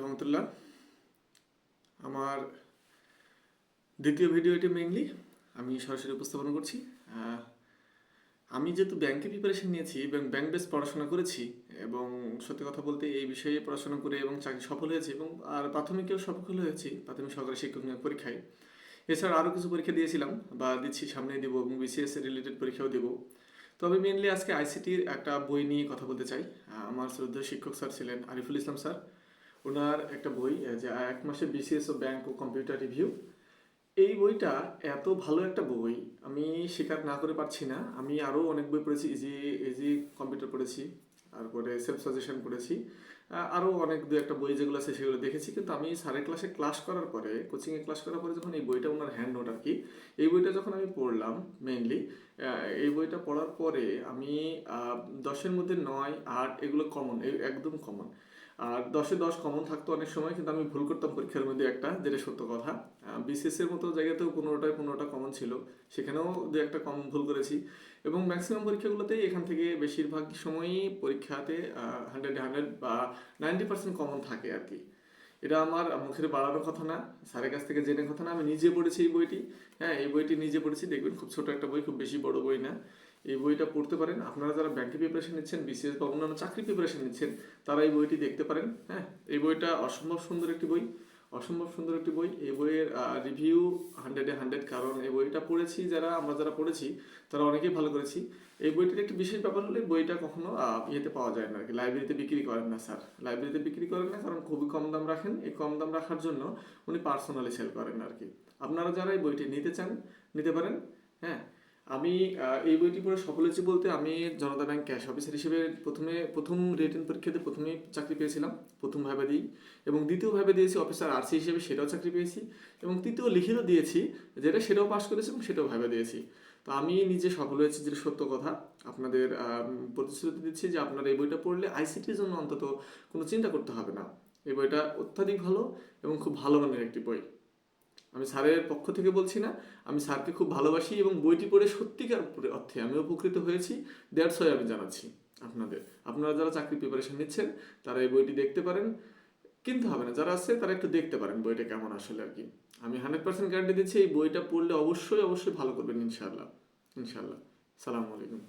রহমতুল্লাহ। আমার দ্বিতীয় ভিডিওটি মেইনলি আমি সরাসরি উপস্থাপন করছি। আমি যেহেতু ব্যাংকে প্রিপারেশন নিয়েছি এবং ব্যাংক বেস পড়াশোনা করেছি এবং সত্যি কথা বলতে এই বিষয়ে পড়াশোনা করে এবং চাকরি সফল হয়েছি এবং আর প্রাথমিকেও সফল হয়েছি, প্রাথমিক সহকারী শিক্ষক নিয়োগ পরীক্ষায়। এছাড়া আরও কিছু পরীক্ষা দিয়েছিলাম বা দিচ্ছি সামনে দেবো এবং বিসিএস রিলেটেড পরীক্ষাও দেবো। তবে মেনলি আজকে আইসিটির একটা বই নিয়ে কথা বলতে চাই। আমার শ্রদ্ধেয় শিক্ষক স্যার ছিলেন আরিফুল ইসলাম স্যার ওনার একটা বই যে এক মাসে বিসিএস ও ব্যাংক ও কম্পিউটার রিভিউ এই বইটা এত ভালো একটা বই, আমি স্বীকার না করে পারছি না। আমি আরও অনেক বই পড়েছি ইজি ইজি কম্পিউটার পড়েছি, তারপরে সেলফ সাজেশন পড়েছি আরও অনেক দু একটা বই যেগুলো আছে সেগুলো দেখেছি, কিন্তু আমি স্যারের ক্লাসে ক্লাস করার পরে কোচিংয়ে ক্লাস করার পরে যখন এই বইটা ওনার হ্যান্ড নোট আর কি এই বইটা যখন আমি পড়লাম মেইনলি এই বইটা পড়ার পরে আমি দশের মধ্যে নয়, আট এগুলো কমন একদম কমন আর দশে দশ কমন থাকতো অনেক সময়, কিন্তু আমি ভুল করতাম পরীক্ষার মধ্যে একটা, যেটা সত্য কথা। বিসিএস এর মতো জায়গাতেও পনেরোটায় পনেরোটা কমন ছিল, সেখানেও দু একটা কম ভুল করেছি। এবং ম্যাক্সিমাম পরীক্ষাগুলোতেই এখান থেকে বেশিরভাগ সময়ই পরীক্ষাতে হান্ড্রেড হান্ড্রেড বা নাইনটি পার্সেন্ট কমন থাকে আর কি। এটা আমার মুখের বাড়ানোর কথা না, স্যারের কাছ থেকে জেনে কথা না, আমি নিজে পড়েছি এই বইটি। হ্যাঁ এই বইটি নিজে পড়েছি, দেখবেন খুব ছোট একটা বই, খুব বেশি বড় বই না। এই বইটা পড়তে পারেন, আপনারা যারা ব্যাংকে প্রিপারেশন নিচ্ছেন বিসিএস বা অন্যান্য চাকরি প্রিপারেশন নিচ্ছেন, তারা এই বইটি দেখতে পারেন। হ্যাঁ এই বইটা অসম্ভব সুন্দর একটি বই, অসম্ভব সুন্দর একটি বই। এই বইয়ের রিভিউ হান্ড্রেডে হান্ড্রেড পড়েছি, যারা, আমরা যারা পড়েছি, তারা অনেকেই ভালো করেছি। এই বইটির একটি বিশেষ ব্যাপার হলে বইটা কখনো ইয়েতে পাওয়া যায় না আর কি। লাইব্রেরিতে বিক্রি করেন না স্যার। লাইব্রেরিতে বিক্রি করেন না, কারণ খুবই কম দাম রাখেন। এই কম দাম রাখার জন্য উনি পার্সোনালি সেল করেন আর কি। আপনারা যারা এই বইটি নিতে চান, নিতে পারেন হ্যাঁ? আমি এই বইটি পড়ে সফল হয়েছি বলতে আমি জনতা ব্যাংক ক্যাশ অফিসার হিসেবে প্রথমে, প্রথম রিটেন পরীক্ষাতে প্রথমেই চাকরি পেয়েছিলাম, প্রথম ভাবে দিই। এবং দ্বিতীয় ভাবে দিয়েছি অফিসার আরসি হিসেবে, সেটাও চাকরি পেয়েছি। এবং তৃতীয় লিখিত দিয়েছি, যেটা সেটাও পাশ করেছি এবং সেটাও ভাবে দিয়েছি। তো আমি নিজে সফল হয়েছি, যেটা সত্য কথা। আপনাদের প্রতিশ্রুতি দিচ্ছি যে আপনারা এই বইটা পড়লে আইসিটির জন্য অন্তত কোনো চিন্তা করতে হবে না। এই বইটা অত্যাধিক ভালো এবং খুব ভালো মানের একটি বই। আমি স্যারের পক্ষ থেকে বলছি না, আমি স্যারকে খুব ভালোবাসি এবং বইটি পড়ে সত্যিকার অর্থে আমি উপকৃত হয়েছি। দ্যাটস ওয়াই আমি জানাচ্ছি আপনাদের। আপনারা যারা চাকরি প্রিপারেশন নিচ্ছেন, তারা এই বইটি দেখতে পারেন। কিনতে হবে না, যারা আছে তারা একটু দেখতে পারেন বইটা কেমন আসলে আর কি। আমি হান্ড্রেড পার্সেন্ট গ্যারান্টি দিচ্ছি, এই বইটা পড়লে অবশ্যই অবশ্যই ভালো করবেন ইনশাআল্লাহ। ইনশাআল্লাহ। সালামু আলাইকুম।